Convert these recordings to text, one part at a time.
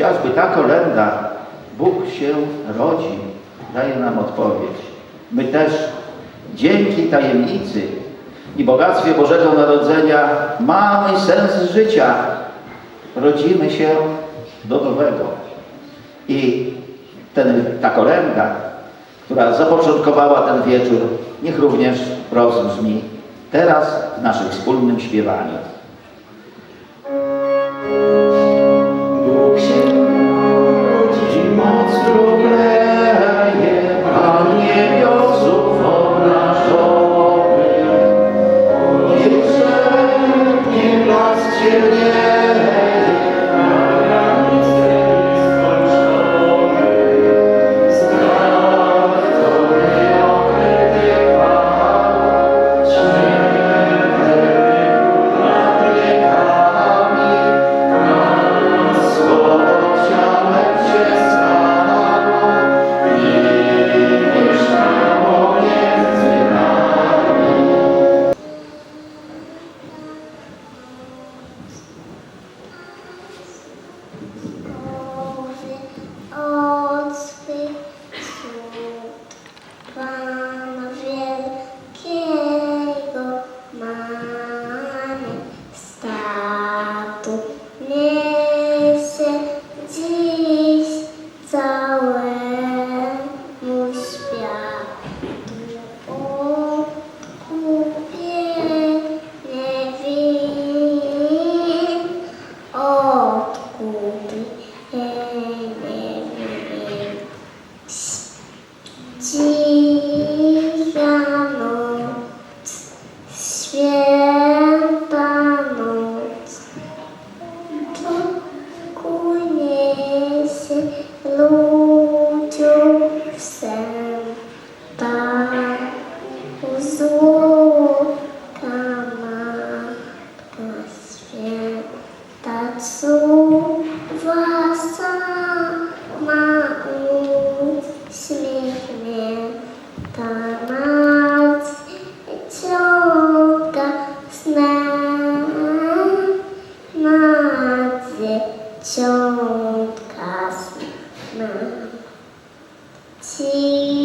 Chociażby ta kolenda Bóg się rodzi, daje nam odpowiedź. My też dzięki tajemnicy i bogactwie Bożego Narodzenia mamy sens życia. Rodzimy się do nowego. I ten, ta kolenda, która zapoczątkowała ten wieczór, niech również rozbrzmi teraz w naszym wspólnym śpiewaniu. 七。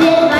Yeah.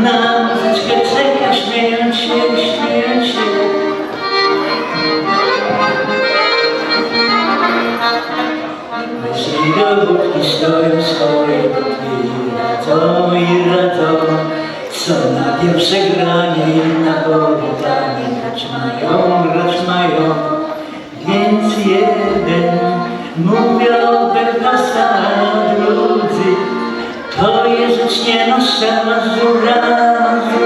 Na muzyczkę czeka, śmiejąc się, śmiejąc się, dowódki stoją swoje budki Radzą i radzą Co na pierwsze granie i na powitanie Grać mają, grać mają. Więc jeden Mówią pewna drudzy To jest rzecz nienosza Mazura, Mazura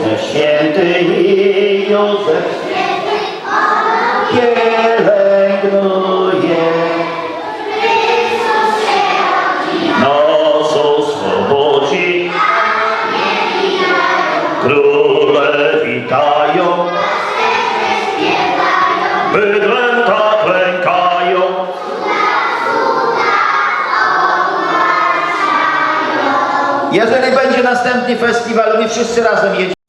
Święty, i Józef pielęgnuje. Nocą swobodzi króle witają, bydlęta klękają. Jeżeli będzie następny festiwal, my wszyscy razem jedziemy.